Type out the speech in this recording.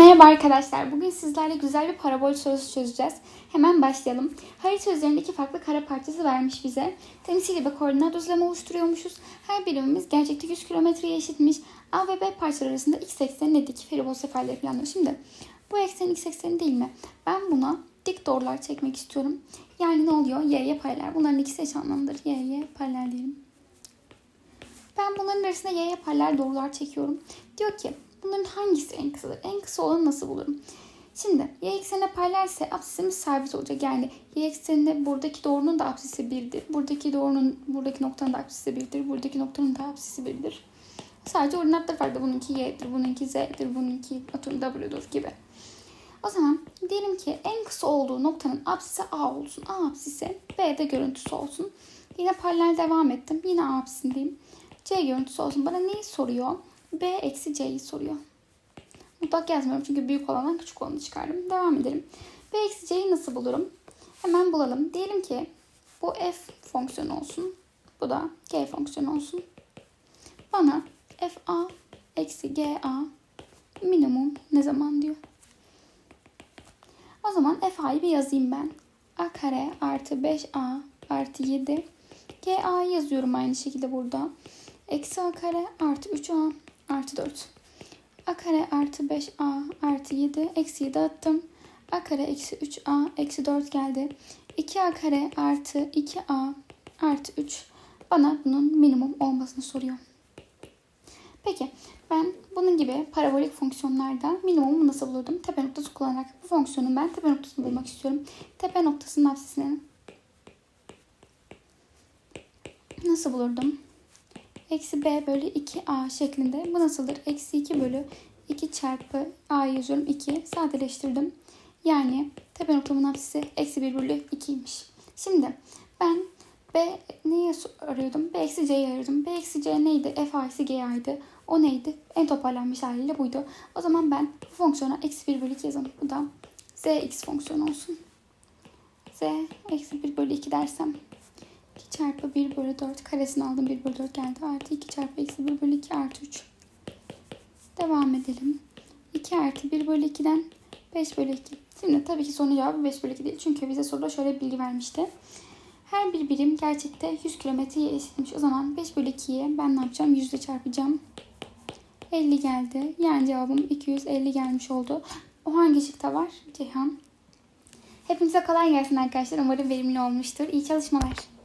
Merhaba arkadaşlar. Bugün sizlerle güzel bir parabol sorusu çözeceğiz. Hemen başlayalım. Harita üzerinde iki farklı kare parçası vermiş bize. Temsili ve koordinat düzlemi oluşturuyormuşuz. Her birimimiz gerçekte 100 kilometreye eşitmiş. A ve B parçalar arasında x ekseni nedir? Feribol seferleri planlıyor. Şimdi bu eksen x ekseni değil mi? Ben buna dik doğrular çekmek istiyorum. Yani ne oluyor? Y'ye paralel. Bunların ikisi eş anlamlıdır. Y'ye paralel diyelim. Ben bunların arasında y'ye paralel doğrular çekiyorum. Diyor ki bunların hangisi en kısadır? En kısa olanı nasıl bulurum? Şimdi y eksenine paralelse absisimiz sabit olacak. Yani y eksenine buradaki doğrunun da absisi 1'dir. Buradaki doğrunun buradaki noktanın da absisi 1'dir. Buradaki noktanın da absisi 1'dir. Sadece ordinatlar farklı. Bununki y'dir, bununki z'dir, bununki atıyorum w'dur gibi. O zaman diyelim ki en kısa olduğu noktanın absisi a olsun. A absisi b'de görüntüsü olsun. Yine paralel devam ettim. Yine a absisindeyim. C görüntüsü olsun. Bana neyi soruyor? B eksi C'yi soruyor. Mutlak yazmıyorum çünkü büyük olandan küçük olanı çıkardım. Devam edelim. B eksi C'yi nasıl bulurum? Hemen bulalım. Diyelim ki bu f fonksiyonu olsun. Bu da g fonksiyonu olsun. Bana fa eksi ga minimum ne zaman diyor. O zaman fa'yı bir yazayım ben. a kare artı 5a artı 7. ga'yı yazıyorum aynı şekilde burada. Eksi a kare artı 3a artı 4. a kare artı 5a artı 7. Eksi 7 attım. a kare eksi 3a eksi 4 geldi. 2a kare artı 2a artı 3 bana bunun minimum olmasını soruyor. Peki ben bunun gibi parabolik fonksiyonlarda minimumu nasıl bulurdum? Tepe noktası kullanarak bu fonksiyonun ben tepe noktasını bulmak istiyorum. Tepe noktasının absisini nasıl bulurdum? Eksi b bölü 2a şeklinde. Bu nasıldır? Eksi 2 bölü 2 çarpı a yazıyorum. 2 sadeleştirdim. Yani tepe noktamın absisi eksi 1 bölü 2'ymiş. Şimdi ben b neyi arıyordum? b eksi c'yi arıyordum. b eksi c neydi? f eksi g a'ydı. O neydi? En toparlanmış haliyle buydu. O zaman ben bu fonksiyona eksi 1 bölü 2 yazalım. Bu da z x fonksiyonu olsun. z eksi 1 bölü 2 dersem 2 çarpı 1 bölü 4 karesini aldım 1 bölü 4 geldi. Artı 2 çarpı eksi 1 bölü 2 artı 3. Devam edelim. 2 artı 1 bölü 2'den 5 bölü 2. Şimdi tabii ki sorunun cevabı 5 bölü 2 değil. Çünkü bize soruda şöyle bilgi vermişti. Her bir birim gerçekte 100 kilometreye eşitmiş. O zaman 5 bölü 2'yi ben ne yapacağım? 100 ile çarpacağım. 50 geldi. Yani cevabım 250 gelmiş oldu. O hangi şıkta var? Ceyhan. Hepinize kolay gelsin arkadaşlar. Umarım verimli olmuştur. İyi çalışmalar.